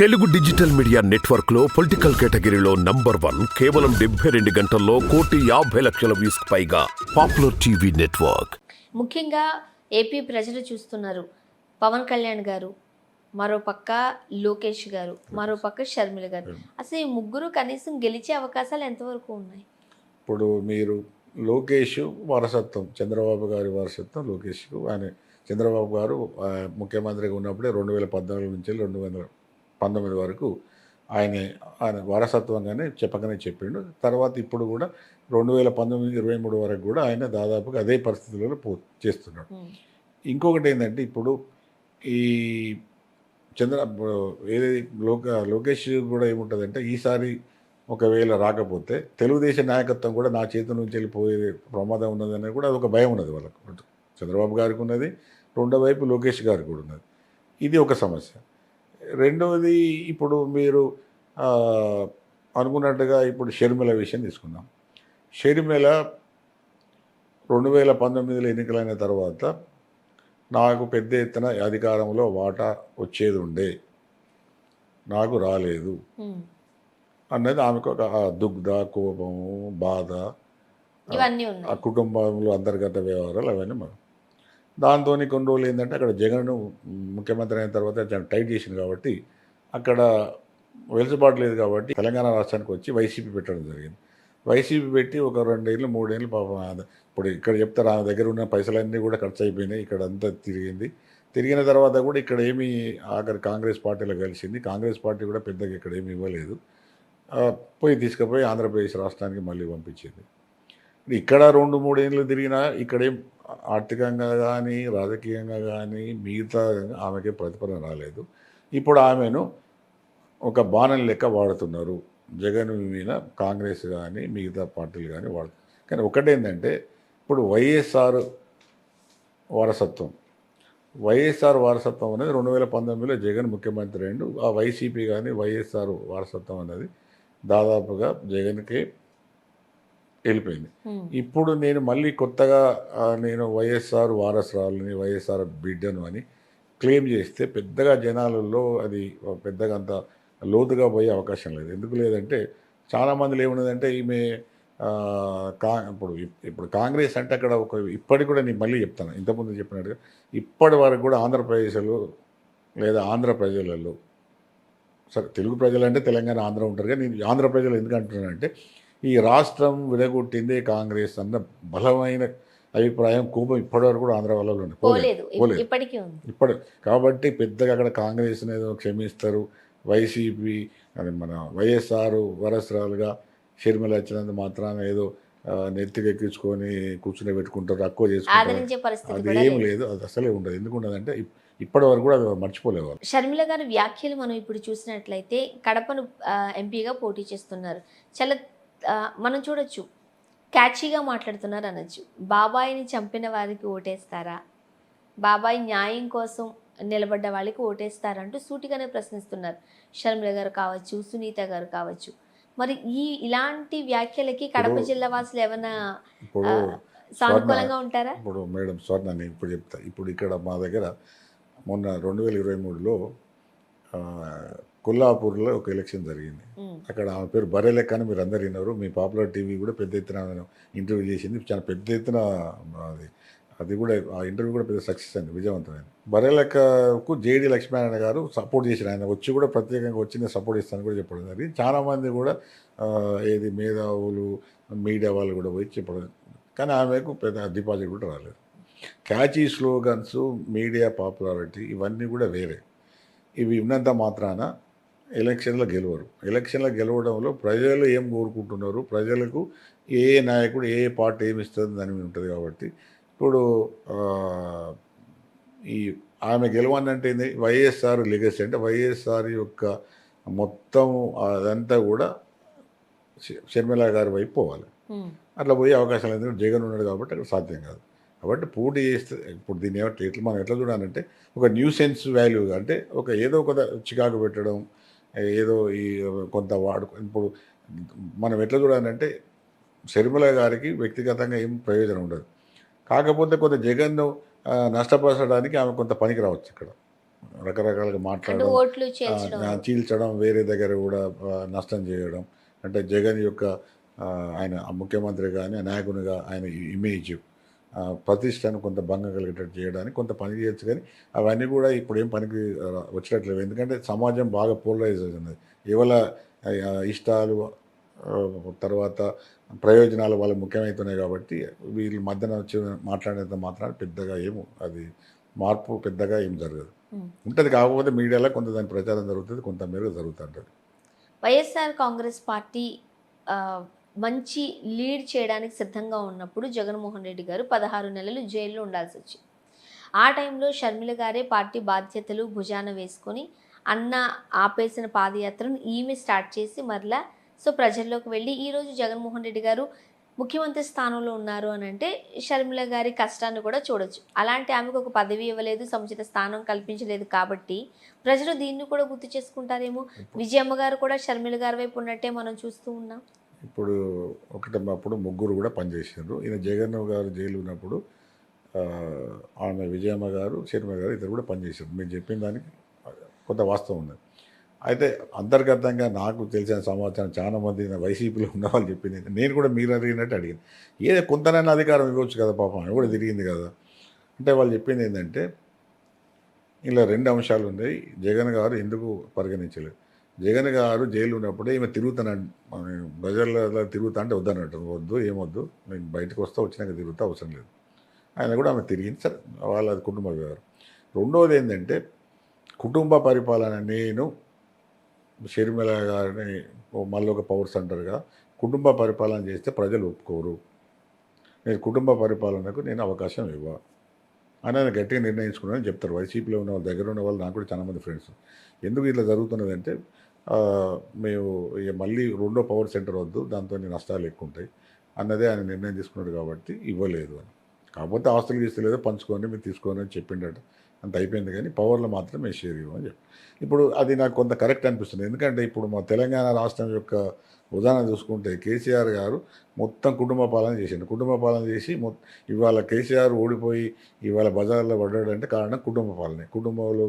Telugu digital media నెట్వర్క్లో political కేటగిరీలో number one కేవలం డెబ్బై రెండు గంటల్లో కోటి యాభై లక్షల వ్యూస్ పైగా పాపులర్ టీవీ నెట్వర్క్. ముఖ్యంగా ఏపీ ప్రజలు చూస్తున్నారు. పవన్ కళ్యాణ్ గారు మరో పక్క లోకేష్ గారు మరో పక్క షర్మిల గారు. అసలు ఈ ముగ్గురు కనీసం గెలిచే అవకాశాలు ఎంతవరకు ఉన్నాయి? ఇప్పుడు మీరు లోకేష్ వారసత్వం చంద్రబాబు గారి వారసత్వం లోకేష్కు ఆయన చంద్రబాబు గారు ముఖ్యమంత్రిగా ఉన్నప్పుడే రెండు వేల పద్నాలుగు నుంచి రెండు వేల పంతొమ్మిది వరకు ఆయన ఆయన వారసత్వంగానే చెప్పగానే చెప్పిండు. తర్వాత ఇప్పుడు కూడా రెండు వేల పంతొమ్మిది ఇరవై మూడు వరకు కూడా ఆయన దాదాపుగా అదే పరిస్థితులలో పో చేస్తున్నాడు. ఇంకొకటి ఏంటంటే ఇప్పుడు ఈ చంద్ర ఏది లోక లోకేష్ కూడా ఏముంటుందంటే ఈసారి ఒకవేళ రాకపోతే తెలుగుదేశం నాయకత్వం కూడా నా చేతి నుంచి వెళ్ళిపోయే ప్రమాదం ఉన్నదని కూడా అదొక భయం ఉన్నది వాళ్ళకు. చంద్రబాబు గారికి ఉన్నది రెండో వైపు లోకేష్ గారికి కూడా ఉన్నది. ఇది ఒక సమస్య. రెండవది ఇప్పుడు మీరు అనుకున్నట్టుగా ఇప్పుడు షర్మిల విషయం తీసుకుందాం. షర్మిల రెండు వేల పంతొమ్మిదిలో ఎన్నికలైన తర్వాత నాకు పెద్ద ఎత్తున అధికారంలో వాటా వచ్చేది ఉండే. నాకు రాలేదు. అన్నది ఆమెకు ఒక దుగ్ధ కోపము బాధ ఆ కుటుంబంలో అంతర్గత వ్యవహారాలు అవన్నీ మనం దాంతో కొన్ని రోజులు ఏంటంటే అక్కడ జగన్ ముఖ్యమంత్రి అయిన తర్వాత చాలా టైట్ చేసింది కాబట్టి అక్కడ వెలుసుబాటు లేదు కాబట్టి తెలంగాణ రాష్ట్రానికి వచ్చి వైసీపీ పెట్టడం జరిగింది. వైసీపీ పెట్టి ఒక రెండేళ్ళు మూడేళ్ళు పాపం ఇప్పుడు ఇక్కడ చెప్తారు ఆమె దగ్గర ఉన్న పైసలన్నీ కూడా ఖర్చు అయిపోయినాయి ఇక్కడ అంతా తిరిగింది. తిరిగిన తర్వాత కూడా ఇక్కడ ఏమీ ఆఖరి కాంగ్రెస్ పార్టీలో కలిసింది కాంగ్రెస్ పార్టీ కూడా పెద్దగా ఇక్కడ ఏమి ఇవ్వలేదు. పోయి తీసుకుపోయి ఆంధ్రప్రదేశ్ రాష్ట్రానికి మళ్ళీ పంపించింది. ఇక్కడ రెండు మూడేళ్ళు తిరిగినా ఇక్కడేం ఆర్థికంగా కానీ రాజకీయంగా కానీ మిగతా ఆమెకి ప్రతిఫలం రాలేదు. ఇప్పుడు ఆమెను ఒక బాణం లెక్క వాడుతున్నారు. జగన్ మీద కాంగ్రెస్ కానీ మిగతా పార్టీలు కానీ వాడు కానీ ఒకటేంటంటే ఇప్పుడు వైఎస్ఆర్ వారసత్వం. వైఎస్ఆర్ వారసత్వం అనేది రెండు వేల పంతొమ్మిదిలో జగన్ ముఖ్యమంత్రి అయిండు ఆ వైసీపీ కానీ వైఎస్ఆర్ వారసత్వం అనేది దాదాపుగా జగన్కి వెళ్ళిపోయింది. ఇప్పుడు నేను మళ్ళీ కొత్తగా నేను వైఎస్ఆర్ వారసురాలని వైఎస్ఆర్ బిడ్డను అని క్లెయిమ్ చేస్తే పెద్దగా జనాలలో అది పెద్దగా అంత లోతుగా పోయే అవకాశం లేదు. ఎందుకు లేదంటే చాలామందిలో ఏమున్నదంటే ఈమె కా ఇప్పుడు ఇప్పుడు కాంగ్రెస్ అంటే అక్కడ ఒక ఇప్పటికి కూడా నేను మళ్ళీ చెప్తాను. ఇంతకుముందు చెప్పినట్టుగా ఇప్పటి వరకు కూడా ఆంధ్రప్రదేశ్లో లేదా ఆంధ్ర ప్రజలలో సరే తెలుగు ప్రజలు అంటే తెలంగాణ ఆంధ్ర ఉంటారు కానీ నేను ఆంధ్ర ప్రజలు ఎందుకు అంటున్నానంటే ఈ రాష్ట్రం విడగొట్టిందే కాంగ్రెస్ అన్న బలమైన అభిప్రాయం కోపం ఇప్పటివరకు కూడా ఆంధ్ర వాళ్ళలో ఉంది. పోలేదు. ఇప్పుడు కాబట్టి పెద్దగా అక్కడ కాంగ్రెస్ ఏదో క్షమిస్తారు. వైసీపీ అది మన వైఎస్ఆర్ వరసరాలుగా షర్మిల వచ్చినంత మాత్రాన ఏదో నెత్తికెక్కించుకొని కూర్చుని పెట్టుకుంటారు తక్కువ చేసుకుంటారు. అది ఏం లేదు. అది అసలే ఉండదు. ఎందుకు ఉండదంటే ఇప్- ఇప్పటి వరకు కూడా అది మర్చిపోలేవు వాళ్ళు. షర్మిల గారి వ్యాఖ్యలు మనం ఇప్పుడు చూసినట్లయితే కడపను ఎంపీగా పోటీ చేస్తున్నారు. చాలా మనం చూడొచ్చు. క్యాచీగా మాట్లాడుతున్నారు అనొచ్చు. బాబాయిని చంపిన వారికి ఓటేస్తారా? బాబాయ్ న్యాయం కోసం నిలబడ్డ వాళ్ళకి ఓటేస్తారంటూ సూటిగానే ప్రశ్నిస్తున్నారు. షర్మిల గారు కావచ్చు సునీత గారు కావచ్చు. మరి ఈ ఇలాంటి వ్యాఖ్యలకి కడప జిల్లా వాసులు ఏమైనా సానుకూలంగా ఉంటారా? ఇప్పుడు మేడం స్వర్ణ నేను ఇప్పుడు చెప్తా. ఇప్పుడు ఇక్కడ మా దగ్గర మొన్న రెండు వేల ఇరవై మూడులో కొల్లాపూర్లో ఒక ఎలక్షన్ జరిగింది. అక్కడ ఆమె పేరు బరేలెక్క అని మీరు అందరు విన్నారు. మీ పాపులర్ టీవీ కూడా పెద్ద ఎత్తున ఇంటర్వ్యూ చేసింది. చాలా పెద్ద ఎత్తున అది అది కూడా ఆ ఇంటర్వ్యూ కూడా పెద్ద సక్సెస్ అయింది విజయవంతమైంది. బరేలెక్కకు జేడి లక్ష్మీనారాయణ గారు సపోర్ట్ చేసిన ఆయన వచ్చి కూడా ప్రత్యేకంగా వచ్చి నేను సపోర్ట్ ఇస్తాను కూడా చెప్పడం జరిగింది. చాలామంది కూడా ఏది మేధావులు మీడియా వాళ్ళు కూడా పోయి చెప్పడం కానీ ఆమెకు పెద్ద డిపాజిట్ కూడా రాలేదు. క్యాచీ స్లోగన్స్ మీడియా పాపులారిటీ ఇవన్నీ కూడా వేరే. ఇవి ఉన్నంత మాత్రాన ఎలక్షన్లో గెలవరు. ఎలక్షన్లో గెలవడంలో ప్రజలు ఏం కోరుకుంటున్నారు? ప్రజలకు ఏ నాయకుడు ఏ పార్టీ ఏమి ఇస్తుంది అని ఉంటుంది కాబట్టి. ఇప్పుడు ఈ ఆమె గెలవనంటే ఏంది? వైఎస్ఆర్ లెగసీ అంటే వైఎస్ఆర్ యొక్క మొత్తం అదంతా కూడా షర్మిల గారి వైపు పోవాలి. అట్లా పోయే అవకాశం లేదు ఎందుకంటే జగన్ ఉన్నాడు కాబట్టి అక్కడ సాధ్యం కాదు. కాబట్టి పోటీ చేస్తే ఇప్పుడు దీన్ని ఏమంటే ఎట్లా మనం ఎట్లా చూడాలంటే ఒక న్యూ సెన్స్ వాల్యూ అంటే ఒక ఏదో ఒక చికాకు పెట్టడం ఏదో ఈ కొంత వాడు ఇప్పుడు మనం ఎట్లా చూడాలంటే షర్మిల గారికి వ్యక్తిగతంగా ఏం ప్రయోజనం ఉండదు. కాకపోతే కొంత జగన్ను నష్టపరచడానికి ఆమె కొంత పనికి రావచ్చు ఇక్కడ. రకరకాలుగా మాట్లాడడం చీల్చడం వేరే దగ్గర కూడా నష్టం చేయడం. అంటే జగన్ యొక్క ఆయన ముఖ్యమంత్రి కానీ నాయకునిగా ఆయన ఇమేజ్ ప్రతిష్టను కొంత భంగం కలిగేటట్టు చేయడానికి కొంత పని చేయొచ్చు కానీ అవన్నీ కూడా ఇప్పుడు ఏం పనికి వచ్చేటట్లేవు ఎందుకంటే సమాజం బాగా పోలరైజ్ ఉన్నది. ఇవాళ ఇష్టాలు తర్వాత ప్రయోజనాలు వాళ్ళకి ముఖ్యమవుతున్నాయి కాబట్టి వీళ్ళ మధ్యన వచ్చి మాట్లాడేంత మాత్రం పెద్దగా ఏమో అది మార్పు పెద్దగా ఏం జరగదు. ఉంటుంది కాకపోతే మీడియాలో కొంత దాని ప్రచారం జరుగుతుంది కొంత మేరకు జరుగుతుంటుంది. వైఎస్ఆర్ కాంగ్రెస్ పార్టీ మంచి లీడ్ చేయడానికి సిద్ధంగా ఉన్నప్పుడు జగన్మోహన్ రెడ్డి గారు పదహారు నెలలు జైల్లో ఉండాల్సి వచ్చింది. ఆ టైంలో షర్మిల గారే పార్టీ బాధ్యతలు భుజాన వేసుకొని అన్న ఆపేసిన పాదయాత్రను ఈమె స్టార్ట్ చేసి మరలా సో ప్రజల్లోకి వెళ్ళి ఈరోజు జగన్మోహన్ రెడ్డి గారు ముఖ్యమంత్రి స్థానంలో ఉన్నారు అని అంటే షర్మిల గారి కష్టాన్ని కూడా చూడొచ్చు. అలాంటి ఆమెకు ఒక పదవి ఇవ్వలేదు సముచిత స్థానం కల్పించలేదు కాబట్టి ప్రజలు దీన్ని కూడా గుర్తు చేసుకుంటారేమో? విజయమ్మ గారు కూడా షర్మిల గారి వైపు ఉన్నట్టే మనం చూస్తూ ఉన్నాం. ఇప్పుడు ఒకటి అప్పుడు ముగ్గురు కూడా పనిచేసారు ఈయన జగన్ గారు జైలు ఉన్నప్పుడు ఆమె విజయమ్మ గారు శర్మ గారు ఇద్దరు కూడా పనిచేశారు మీరు చెప్పిన దానికి కొంత వాస్తవం ఉంది అయితే అంతర్గతంగా నాకు తెలిసిన సమాచారం చాలా మంది వైసీపీలో ఉన్న వాళ్ళు చెప్పింది నేను కూడా మీరు అడిగినట్టు అడిగింది ఏదో కొంతనైనా అధికారం ఇవ్వచ్చు కదా పాపం అని కూడా తిరిగింది కదా. అంటే వాళ్ళు చెప్పింది ఏంటంటే ఇలా రెండు అంశాలు ఉన్నాయి. జగన్ గారు ఎందుకు పరిగణించలేదు? జగన్ గారు జైలు ఉన్నప్పుడే ఈమె తిరుగుతానండి ప్రజల్లో తిరుగుతా అంటే వద్దన్నట్టు వద్దు ఏమొద్దు నేను బయటకు వస్తా వచ్చినాక తిరుగుతా అవసరం లేదు. ఆయన కూడా ఆమె తిరిగింది సరే వాళ్ళ కుటుంబ వ్యవహారం. రెండవది ఏంటంటే కుటుంబ పరిపాలన నేను షర్మిల గారిని మళ్ళీ ఒక పవర్ సెంటర్గా కుటుంబ పరిపాలన చేస్తే ప్రజలు ఒప్పుకోరు. నేను కుటుంబ పరిపాలనకు నేను అవకాశం ఇవ్వ అని ఆయన గట్టిగా నిర్ణయించుకున్నానని చెప్తారు. వైసీపీలో ఉన్న వాళ్ళ దగ్గర ఉన్న వాళ్ళు నాకు కూడా చాలా మంది ఫ్రెండ్స్ ఎందుకు ఇట్లా జరుగుతున్నదంటే అంటే మేము ఇక మళ్ళీ రెండో పవర్ సెంటర్ వద్దు దాంతో నష్టాలు ఎక్కువ ఉంటాయి. అన్నదే ఆయన నిర్ణయం తీసుకున్నాడు కాబట్టి ఇవ్వలేదు అని. కాకపోతే ఆస్తులు గీస్తలేదో పంచుకోండి మీరు తీసుకోండి అని చెప్పిండట. అంత అయిపోయింది కానీ పవర్లో మాత్రం మేము షేర్ ఇవ్వమని చెప్పి. ఇప్పుడు అది నాకు కొంత కరెక్ట్ అనిపిస్తుంది. ఎందుకంటే ఇప్పుడు మా తెలంగాణ రాష్ట్రం యొక్క ఉదాహరణ చూసుకుంటే కేసీఆర్ గారు మొత్తం కుటుంబ పాలన చేసిండు. కుటుంబ పాలన చేసి మొ ఇవాళ కేసీఆర్ ఓడిపోయి ఇవాళ బజార్లో పడ్డాడంటే కారణం కుటుంబ పాలనే. కుటుంబంలో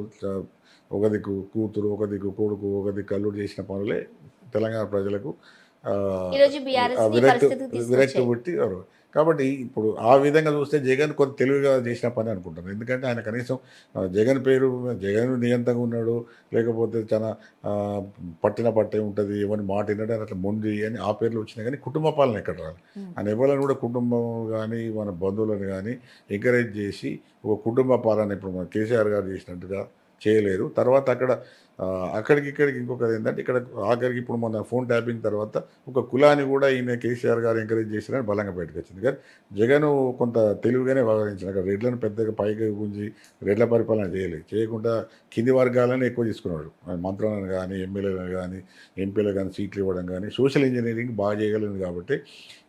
ఒక దిక్కు కూతురు ఒక దిక్కు కొడుకు ఒక దిక్కు అల్లుడు చేసిన పనులే తెలంగాణ ప్రజలకు విరక్తి విరక్తి. పుట్టి కాబట్టి ఇప్పుడు ఆ విధంగా చూస్తే జగన్ కొంత తెలివిగా చేసిన పని అనుకుంటాను ఎందుకంటే ఆయన కనీసం జగన్ పేరు జగన్ నియంతంగా ఉన్నాడు లేకపోతే చాలా పట్టిన పట్టే ఉంటుంది ఎవరిని మాట వినడం అట్లా మొండి అని ఆ పేర్లు వచ్చినాయి కానీ కుటుంబ పాలన ఎక్కడ రాలి Hmm. ఆయన ఎవరైనా కూడా కుటుంబం కానీ మన బంధువులను కానీ ఎంకరేజ్ చేసి ఒక కుటుంబ పాలన ఇప్పుడు మన కేసీఆర్ గారు చేసినట్టుగా చేయలేరు. తర్వాత అక్కడ అక్కడికి ఇక్కడికి ఇంకొకటి ఏంటంటే ఇక్కడ ఆఖరికి ఇప్పుడు మన ఫోన్ ట్యాపింగ్ తర్వాత ఒక కులాన్ని కూడా ఈయన కేసీఆర్ గారు ఎంకరేజ్ చేశారని బలంగా బయటకు వచ్చింది. కానీ జగన్ కొంత తెలివిగానే వ్యవహరించిన అక్కడ రెడ్లను పెద్దగా పైకి గుంజి రెడ్ల పరిపాలన చేయలేదు చేయకుండా కింది వర్గాలను ఎక్కువ తీసుకున్నాడు. మంత్రులను కానీ ఎమ్మెల్యేలను కానీ ఎంపీలు కానీ సీట్లు ఇవ్వడం కానీ సోషల్ ఇంజనీరింగ్ బాగా చేయగలిగింది కాబట్టి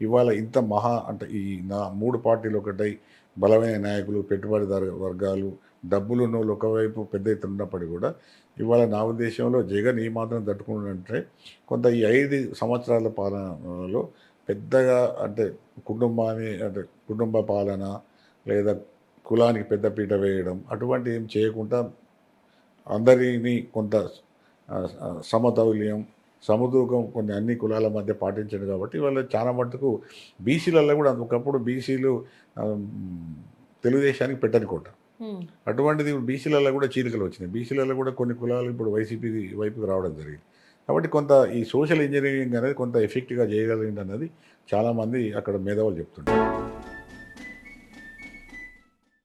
ఇవాళ ఇంత మహా అంటే ఈ నా మూడు పార్టీలు ఒకటై బలమైన నాయకులు పెట్టుబడిదారు వర్గాలు డబ్బులు ఉన్న ఒకవైపు పెద్ద ఎత్తున ఉన్నప్పటికీ కూడా ఇవాళ నా ఉద్దేశంలో జగన్ ఈ మాత్రం తట్టుకుంటే కొంత ఈ ఐదు సంవత్సరాల పాలనలో పెద్దగా అంటే కుటుంబాన్ని అంటే కుటుంబ పాలన లేదా కులానికి పెద్దపీట వేయడం అటువంటి ఏం చేయకుండా అందరినీ కొంత సమతౌల్యం సమతూకం కొన్ని అన్ని కులాల మధ్య పాటించండి కాబట్టి వాళ్ళు చాలా మటుకు బీసీలలో కూడా ఒకప్పుడు బీసీలు తెలుగుదేశానికి పెట్టనుకుంటారు అటువంటిది ఇప్పుడు బీసీలలో కూడా చీలికలు వచ్చినాయి. బీసీలలో కూడా కొన్ని కులాలు ఇప్పుడు వైసీపీ వైపుకి రావడం జరిగింది. కాబట్టి కొంత ఈ సోషల్ ఇంజనీరింగ్ అనేది కొంత ఎఫెక్ట్గా చేయగలిగింది అన్నది చాలామంది అక్కడ మేధావులు చెప్తుంటారు.